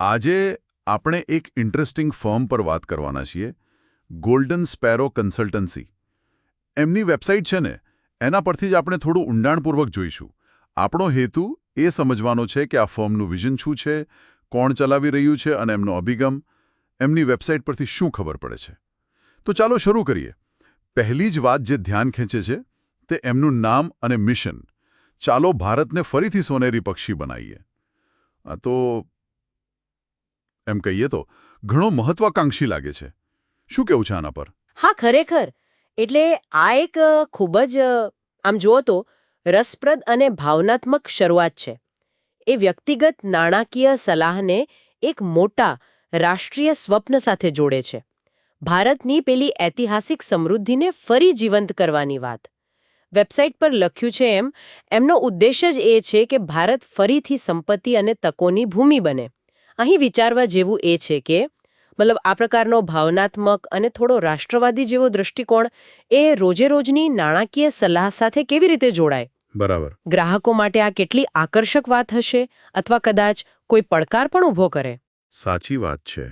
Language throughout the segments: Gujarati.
આજે આપણે એક ઇન્ટરેસ્ટિંગ ફર્મ પર વાત કરવાના છીએ ગોલ્ડન સ્પેરો કન્સલ્ટન્સી એમની વેબસાઇટ છે ને, એના પરથી જ આપણે થોડું ઊંડાણપૂર્વક જોઈશું. આપણો હેતુ એ સમજવાનો છે કે આ ફર્મનું વિઝન શું છે, કોણ ચલાવી રહ્યું છે અને એમનો અભિગમ, એમની વેબસાઇટ પરથી શું ખબર પડે છે. તો ચાલો શરૂ કરીએ. પહેલી જ વાત જે ધ્યાન ખેંચે છે, તે એમનું નામ અને મિશન ચાલો ભારતને ફરીથી સોનેરી પક્ષી બનાવીએ. તો એમ કહીએ તો, ઘણો મહત્વાકાંક્ષી લાગે છે. શું કેવું છે આના પર? હા, ખરેખર. એટલે આ એક ખૂબ જ આમ જુઓ તો, રસપ્રદ અને ભાવનાત્મક શરૂઆત છે. એ વ્યક્તિગત નાણાકીય સલાહને એક મોટા રાષ્ટ્રીય સ્વપ્ન સાથે જોડે છે. ભારતની પેલી ઐતિહાસિક સમૃદ્ધિને ફરી જીવંત કરવાની વાત. વેબસાઇટ પર લખ્યું છે એમ, એમનો ઉદ્દેશ જ એ છે કે ભારત ફરીથી સંપત્તિ અને તકોની ભૂમિ બને. અહીં વિચારવા જેવું એ છે કે મતલબ આ પ્રકારનો ભાવનાત્મક અને થોડો રાષ્ટ્રવાદી જેવો દૃષ્ટિકોણ એ રોજે રોજની નાણાકીય સલાહ સાથે કેવી રીતે જોડાય? બરાબર. ગ્રાહકો માટે આ કેટલી આકર્ષક વાત હશે અથવા કદાચ કોઈ પડકાર પણ ઊભો કરે? સાચી વાત છે.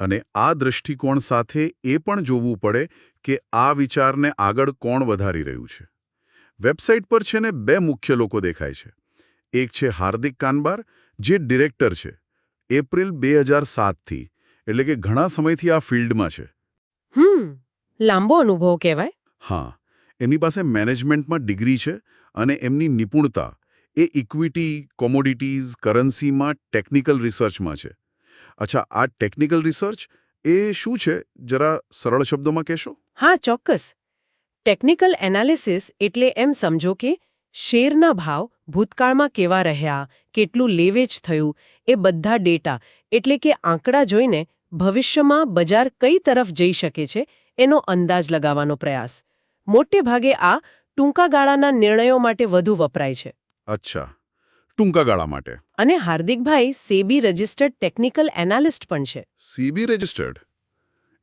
અને આ દૃષ્ટિકોણ સાથે એ પણ જોવું પડે કે આ વિચારને આગળ કોણ વધારી રહ્યું છે. વેબસાઇટ પર છે ને બે મુખ્ય લોકો દેખાય છે. એક છે હાર્દિક કાનબાર જે ડિરેક્ટર છે. એપ્રિલ બે હજાર સાતથી. એટલે કે ઘણા સમયથી આ ફિલ્ડમાં છે. હમ લાંબો અનુભવ કહેવાય. હા એમની પાસે મેનેજમેન્ટમાં ડિગ્રી છે અને એમની નિપુણતા એ ઇક્વિટી કોમોડિટીઝ કરન્સીમાં ટેકનિકલ રિસર્ચમાં છે. અચ્છા આ ટેકનિકલ રિસર્ચ એ શું છે? જરા સરળ શબ્દોમાં કહેશો? હા ચોક્કસ. ટેકનિકલ એનાલિસિસ એટલે એમ સમજો કે શેરના ભાવ ભૂતકાળમાં કેવા રહ્યા કેટલું લેવેચ થયું એ બધા ડેટા એટલે કે આંકડા જોઈને ભવિષ્યમાં બજાર કઈ તરફ જઈ શકે છે એનો અંદાજ લગાવવાનો પ્રયાસ. મોટે ભાગે આ ટૂંકા ગાળાના નિર્ણયો માટે વધુ વપરાય છે. અચ્છા. ટૂંકા ગાળા માટે. અને હાર્દિકભાઈ સેબી રજિસ્ટર્ડ ટેકનિકલ એનાલિસ્ટ પણ છે. SEBI registered?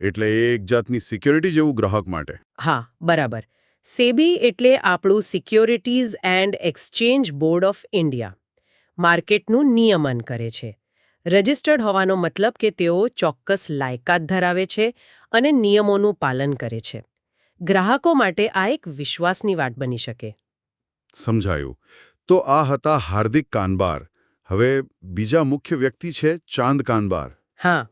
એટલે એક જાતની સિક્યોરિટી જેવું ગ્રાહક માટે. હા બરાબર. સેબી એટલે આપણું securities and exchange board of India. માર્કેટનું નિયમન કરે છે. રજિસ્ટર્ડ હોવાનો મતલબ કે તેઓ ચોક્કસ લાયકાત ધરાવે છે અને નિયમોનું પાલન કરે છે. ગ્રાહકો માટે આ એક વિશ્વાસની વાત બની શકે. સમજાયું. તો આ હતા હાર્દિક કાનબાર. હવે બીજા મુખ્ય વ્યક્તિ છે ચાંદ કાનબાર. હા.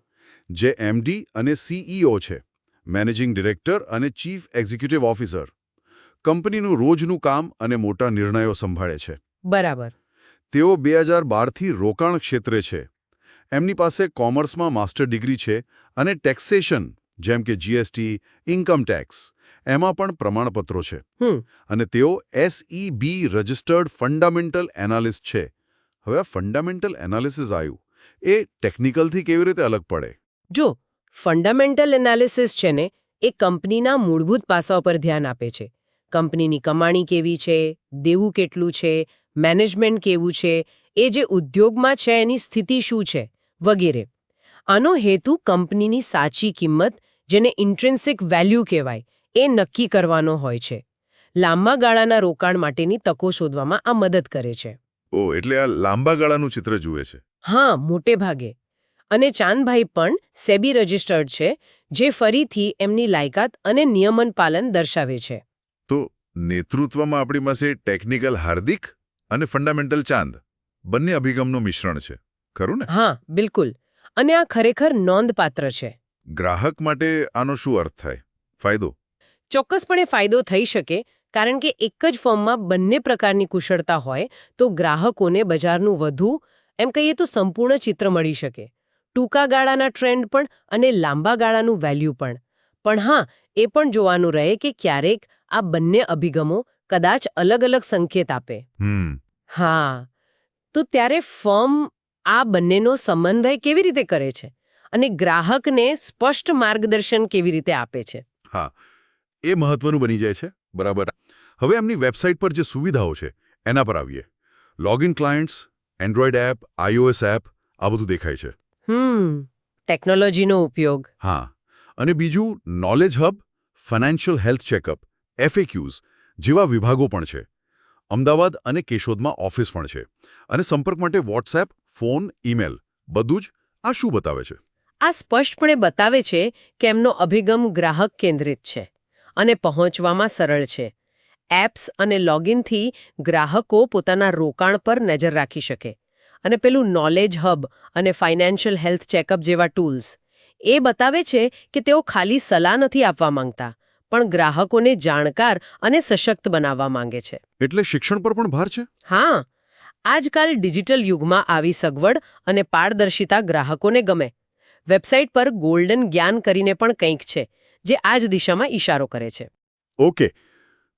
જે એમડી અને સીઈઓ છે. મેનેજિંગ ડિરેક્ટર અને ચીફ એક્ઝિક્યુટિવ ઓફિસર. કંપનીનું રોજનું કામ અને મોટા નિર્ણયો સંભાળે છે. બરાબર. તેઓ બે હજાર બારથી રોકાણ ક્ષેત્રે છે. એમની પાસે કોમર્સમાં માસ્ટર ડિગ્રી છે અને ટેક્સેશન જેમ કે જીએસટી ઇન્કમ ટેક્સ એમાં પણ પ્રમાણપત્રો છે. અને તેઓ એસઈબી રજિસ્ટર્ડ ફંડામેન્ટલ એનાલિસ્ટ છે. હવે આ ફંડામેન્ટલ એનાલિસિસ આવ્યું એ ટેકનિકલથી કેવી રીતે અલગ પડે? જો ફંડામેન્ટલ એનાલિસિસ છે ને એ કંપનીના મૂળભૂત પાસાઓ પર ધ્યાન આપે છે. કંપનીની કમાણી કેવી છે દેવું કેટલું છે મેનેજમેન્ટ કેવું છે એ જે ઉદ્યોગમાં છે એની સ્થિતિ શું છે વગેરે. આનો હેતુ કંપનીની સાચી કિંમત જેને ઇન્ટ્રેન્સિક વેલ્યુ કહેવાય એ નક્કી કરવાનો હોય છે. લાંબા ગાળાના રોકાણ માટેની તકો શોધવામાં આ મદદ કરે છે. ઓ એટલે આ લાંબા ગાળાનું ચિત્ર જુએ છે. હા મોટે ભાગે. અને ચાંદભાઈ પણ સેબી રજિસ્ટર્ડ છે જે ફરીથી એમની લાયકાત અને નિયમન પાલન દર્શાવે છે. તો નેતૃત્વમાં આપણી પાસે ટેકનિકલ હાર્દિક અને ફંડામેન્ટલ ચાંદ. બંને અભિગમનું મિશ્રણ છે. ખરું ને? હા બિલકુલ. અને આ ખરેખર નોંધપાત્ર છે. ગ્રાહક માટે આનો શું અર્થ થાય? ફાયદો? ચોક્કસપણે ફાયદો થઈ શકે કારણ કે એક જ ફોર્મમાં બંને પ્રકારની કુશળતા હોય તો ગ્રાહકોને બજારનું વધુ એમ કહીએ તો સંપૂર્ણ ચિત્ર મળી શકે. ટૂંકા ગાળાના ટ્રેન્ડ પણ અને લાંબા ગાળાનું વેલ્યુ પણ. પણ હા એ પણ જોવાનું રહે કે ક્યારેક આ બંને અભિગમો કદાચ અલગ અલગ સંકેત આપે. હા. તો ત્યારે ફર્મ આ બંનેનો સમન્વય કેવી રીતે કરે છે? અને ગ્રાહકને સ્પષ્ટ માર્ગદર્શન કેવી રીતે આપે છે? હા. એ મહત્વનું બની જાય છે. બરાબર. હવે એમની વેબસાઇટ પર જે સુવિધાઓ છે એના પર આવીએ. Login clients Android app iOS app આ બધું દેખાય છે. હમ. ટેકનોલોજીનો ઉપયોગ. હા. અને બીજું knowledge hub financial health checkup FAQs જેવા વિભાગો પણ છે. અમદાવાદ અને કેશોદમાં ઓફિસ પણ છે. અને સંપર્ક માટે વોટ્સએપ ફોન ઈમેલ બધું જ આ શું બતાવે છે? આ સ્પષ્ટપણે બતાવે છે કે એમનો અભિગમ ગ્રાહક કેન્દ્રિત છે અને પહોંચવામાં સરળ છે. એપ્સ અને લોગિનથી ગ્રાહકો પોતાના રોકાણ પર નજર રાખી શકે. અને પેલું નોલેજ હબ અને ફાઇનાન્શિયલ હેલ્થ ચેકઅપ જેવા ટૂલ્સ એ બતાવે છે કે તેઓ ખાલી સલાહ નથી આપવા માંગતા પણ ગ્રાહકોને જાણકાર અને સશક્ત બનાવવા માંગે છે. એટલે શિક્ષણ પર પણ ભાર છે? હા. આજકાલ ડિજિટલ યુગમાં આવી સગવડ અને પારદર્શિતા ગ્રાહકોને ગમે. વેબસાઇટ પર ગોલ્ડન જ્ઞાન કરીને પણ કંઈક છે જે આ જ દિશામાં ઈશારો કરે છે. ઓકે.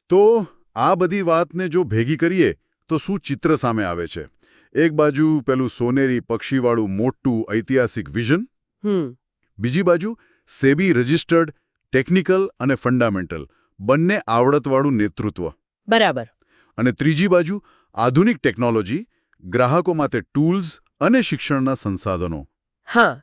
તો આ બધી વાતને જો ભેગી કરીએ તો શું ચિત્ર સામે આવે છે? એક બાજુ પેલું સોનેરી પક્ષીવાળું મોટું ઐતિહાસિક વિઝન? હમ. બીજી બાજુ સેબી રજિસ્ટર્ડ ટેકનિકલ અને ફંડામેન્ટલ બંને આવડતવાળું નેતૃત્વ. બરાબર. અને ત્રીજી બાજુ આધુનિક ટેકનોલોજી ગ્રાહકો માટે ટૂલ્સ અને શિક્ષણના સંસાધનો. હા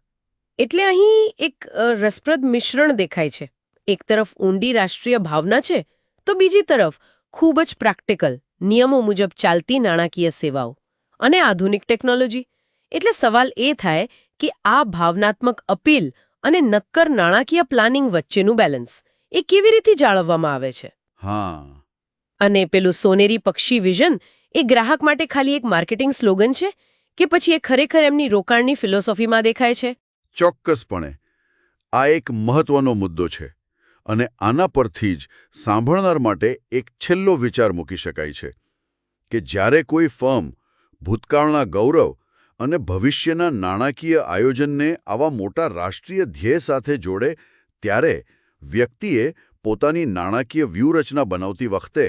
એટલે અહીં એક રસપ્રદ મિશ્રણ દેખાય છે. એક તરફ ઊંડી રાષ્ટ્રીય ભાવના છે તો બીજી તરફ ખૂબ જ પ્રેક્ટિકલ નિયમો મુજબ ચાલતી નાણાકીય સેવાઓ. અને આધુનિક ટેકનોલોજી એટલે સવાલ એ થાય કે આ ભાવનાત્મક અપીલ અને નક્કર નાણાકીય પ્લાનિંગ વચ્ચેનું બેલેન્સ એ કેવી રીતે જાળવવામાં આવે છે? હા. અને પેલું સોનેરી પક્ષી વિઝન એ ગ્રાહક માટે ખાલી એક માર્કેટિંગ સ્લોગન છે કે પછી એ ખરેખર એમની રોકાણની ફિલોસોફીમાં દેખાય છે? ચોક્કસપણે. આ એક મહત્વનો મુદ્દો છે અને આના પરથી જ સાંભળનાર માટે એક છેલ્લો વિચાર મૂકી શકાય છે કે જ્યારે કોઈ ફર્મ ભૂતકાળના ગૌરવ અને ભવિષ્યના નાણાકીય આયોજનને આવા મોટા રાષ્ટ્રીય ધ્યેય સાથે જોડે ત્યારે વ્યક્તિએ પોતાની નાણાકીય વ્યૂહરચના બનાવતી વખતે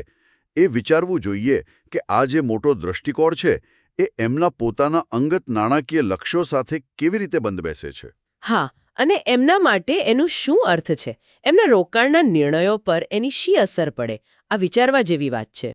એ વિચારવું જોઈએ કે આ જે મોટો દૃષ્ટિકોણ છે, એ એમના પોતાના અંગત નાણાકીય લક્ષ્યો સાથે કેવી રીતે બંધ બેસે છે? હા, અને એમના માટે એનું શું અર્થ છે? એમના રોકાણના નિર્ણયો પર એની શી અસર પડે? આ વિચારવા જેવી વાત છે.